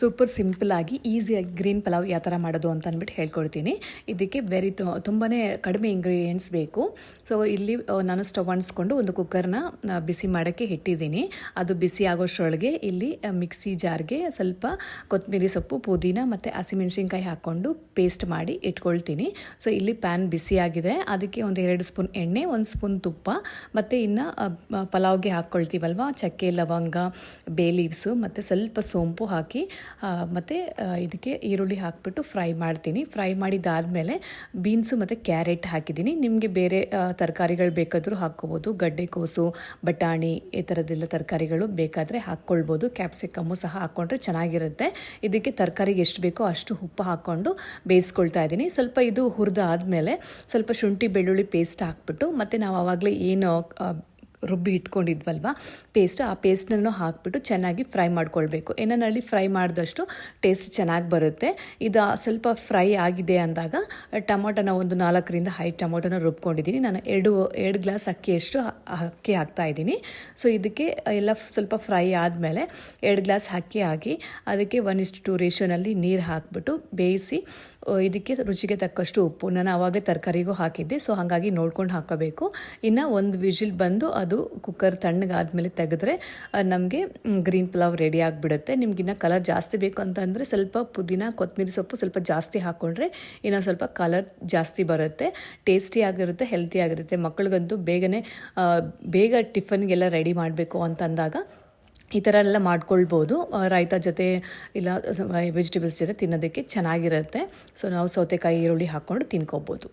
Super ಸಿಂಪಲಾಗಿ ಈಸಿಯಾಗಿ green pulao ಯಾವ ಥರ ಮಾಡೋದು ಅಂತ ಅಂದ್ಬಿಟ್ಟು ಹೇಳ್ಕೊಡ್ತೀನಿ. ಇದಕ್ಕೆ ವೆರಿ ತುಂಬಾ ಕಡಿಮೆ ಇಂಗ್ರೀಡಿಯೆಂಟ್ಸ್ ಬೇಕು. ಸೊ ಇಲ್ಲಿ ನಾನು ಸ್ಟವ್ ಅಣಿಸ್ಕೊಂಡು ಒಂದು ಕುಕ್ಕರ್ನ ಬಿಸಿ ಮಾಡೋಕ್ಕೆ ಇಟ್ಟಿದ್ದೀನಿ. ಅದು ಬಿಸಿ ಆಗೋಷ್ಟರೊಳಗೆ ಇಲ್ಲಿ ಮಿಕ್ಸಿ ಜಾರ್ಗೆ ಸ್ವಲ್ಪ ಕೊತ್ತಂಬರಿ ಸೊಪ್ಪು, ಪುದೀನ ಮತ್ತು ಹಸಿಮೆಣ್ಸಿನ್ಕಾಯಿ ಹಾಕ್ಕೊಂಡು ಪೇಸ್ಟ್ ಮಾಡಿ ಇಟ್ಕೊಳ್ತೀನಿ. ಸೊ ಇಲ್ಲಿ ಪ್ಯಾನ್ ಬಿಸಿಯಾಗಿದೆ ಅದಕ್ಕೆ ಒಂದು ಎರಡು ಸ್ಪೂನ್ ಎಣ್ಣೆ, ಒಂದು ಸ್ಪೂನ್ ತುಪ್ಪ ಮತ್ತು ಇನ್ನು ಪಲಾವ್ಗೆ ಹಾಕ್ಕೊಳ್ತೀವಲ್ವ? ಚಕ್ಕೆ, ಲವಂಗ ಬೇ ಲೀವ್ಸು ಮತ್ತು ಸ್ವಲ್ಪ ಸೋಂಪು ಹಾಕಿ ಮತ್ತು ಇದಕ್ಕೆ ಈರುಳ್ಳಿ ಹಾಕಿಬಿಟ್ಟು ಫ್ರೈ ಮಾಡ್ತೀನಿ. ಫ್ರೈ ಮಾಡಿದಾದಮೇಲೆ ಬೀನ್ಸು ಮತ್ತು ಕ್ಯಾರೆಟ್ ಹಾಕಿದ್ದೀನಿ. ನಿಮಗೆ ಬೇರೆ ತರಕಾರಿಗಳು ಬೇಕಾದರೂ ಹಾಕ್ಕೋಬೋದು. ಗಡ್ಡೆಕೋಸು ಬಟಾಣಿ, ಈ ಥರದ್ದೆಲ್ಲ ತರಕಾರಿಗಳು ಬೇಕಾದರೆ ಹಾಕ್ಕೊಳ್ಬೋದು. ಕ್ಯಾಪ್ಸಿಕಮ್ಮು ಸಹ ಹಾಕ್ಕೊಂಡ್ರೆ ಚೆನ್ನಾಗಿರುತ್ತೆ. ಇದಕ್ಕೆ ತರಕಾರಿಗೆ ಎಷ್ಟು ಬೇಕೋ ಅಷ್ಟು ಉಪ್ಪು ಹಾಕ್ಕೊಂಡು ಬೇಯಿಸ್ಕೊಳ್ತಾ ಇದ್ದೀನಿ. ಸ್ವಲ್ಪ ಇದು ಹುರಿದಾದ್ಮೇಲೆ ಸ್ವಲ್ಪ ಶುಂಠಿ, ಬೆಳ್ಳುಳ್ಳಿ ಪೇಸ್ಟ್ ಹಾಕ್ಬಿಟ್ಟು ಮತ್ತು ನಾವು ಆವಾಗಲೇ ಏನು ರುಬ್ಬಿ ಇಟ್ಕೊಂಡಿದ್ವಲ್ವ? ಪೇಸ್ಟ್, ಆ ಪೇಸ್ಟನ್ನು ಹಾಕ್ಬಿಟ್ಟು ಚೆನ್ನಾಗಿ ಫ್ರೈ ಮಾಡ್ಕೊಳ್ಬೇಕು. ಏನನ್ನಲ್ಲಿ ಫ್ರೈ ಮಾಡಿದಷ್ಟು ಟೇಸ್ಟ್ ಚೆನ್ನಾಗಿ ಬರುತ್ತೆ. ಇದು ಸ್ವಲ್ಪ ಫ್ರೈ ಆಗಿದೆ ಅಂದಾಗ ಟೊಮೊಟೊನ ಒಂದು ನಾಲ್ಕರಿಂದ ಐದು ಟೊಮೊಟೊನ ರುಬ್ಕೊಂಡಿದ್ದೀನಿ. ನಾನು ಎರಡು ಎರಡು ಗ್ಲಾಸ್ ಅಕ್ಕಿಯಷ್ಟು ಅಕ್ಕಿ ಹಾಕ್ತಾ ಇದ್ದೀನಿ. ಸೊ ಇದಕ್ಕೆ ಎಲ್ಲ ಸ್ವಲ್ಪ ಫ್ರೈ ಆದಮೇಲೆ ಎರಡು ಗ್ಲಾಸ್ ಅಕ್ಕಿ ಹಾಕಿ ಅದಕ್ಕೆ ಒನ್ ಇಷ್ಟು ಟು ರೇಷನಲ್ಲಿ ನೀರು ಹಾಕ್ಬಿಟ್ಟು ಬೇಯಿಸಿ ಇದಕ್ಕೆ ರುಚಿಗೆ ತಕ್ಕಷ್ಟು ಉಪ್ಪು. ನಾನು ಆವಾಗ ತರಕಾರಿಗೂ ಹಾಕಿದ್ದೆ. ಸೊ ಹಾಗಾಗಿ ನೋಡ್ಕೊಂಡು ಹಾಕೋಬೇಕು. ಇನ್ನು ಒಂದು ವಿಜಿಲ್ ಬಂದು ಅದು ಕುಕ್ಕರ್ ತಣ್ಣಗಾದ್ಮೇಲೆ ತೆಗೆದ್ರೆ ನಮಗೆ ಗ್ರೀನ್ ಪಲಾವ್ ರೆಡಿ ಆಗಿಬಿಡುತ್ತೆ. ನಿಮ್ಗಿನ್ನ ಕಲರ್ ಜಾಸ್ತಿ ಬೇಕು ಅಂತಂದರೆ ಸ್ವಲ್ಪ ಪುದೀನ ಕೊತ್ತಂಬರಿ ಸೊಪ್ಪು ಸ್ವಲ್ಪ ಜಾಸ್ತಿ ಹಾಕ್ಕೊಂಡ್ರೆ ಇನ್ನೂ ಸ್ವಲ್ಪ ಕಲರ್ ಜಾಸ್ತಿ ಬರುತ್ತೆ. ಟೇಸ್ಟಿ ಆಗಿರುತ್ತೆ ಹೆಲ್ತಿ ಆಗಿರುತ್ತೆ. ಮಕ್ಕಳಿಗಂತೂ ಬೇಗನೆ ಬೇಗ ಟಿಫನ್ಗೆಲ್ಲ ರೆಡಿ ಮಾಡಬೇಕು ಅಂತಂದಾಗ ಈ ಥರ ಎಲ್ಲ ಮಾಡ್ಕೊಳ್ಬೋದು. ರಾಯ್ತ ಜೊತೆ ಇಲ್ಲ ವೆಜಿಟೇಬಲ್ಸ್ ಜೊತೆ ತಿನ್ನೋದಕ್ಕೆ ಚೆನ್ನಾಗಿರುತ್ತೆ. ಸೊ ನಾವು ಸೌತೆಕಾಯಿ, ಈರುಳ್ಳಿ ಹಾಕ್ಕೊಂಡು ತಿನ್ಕೋಬೋದು.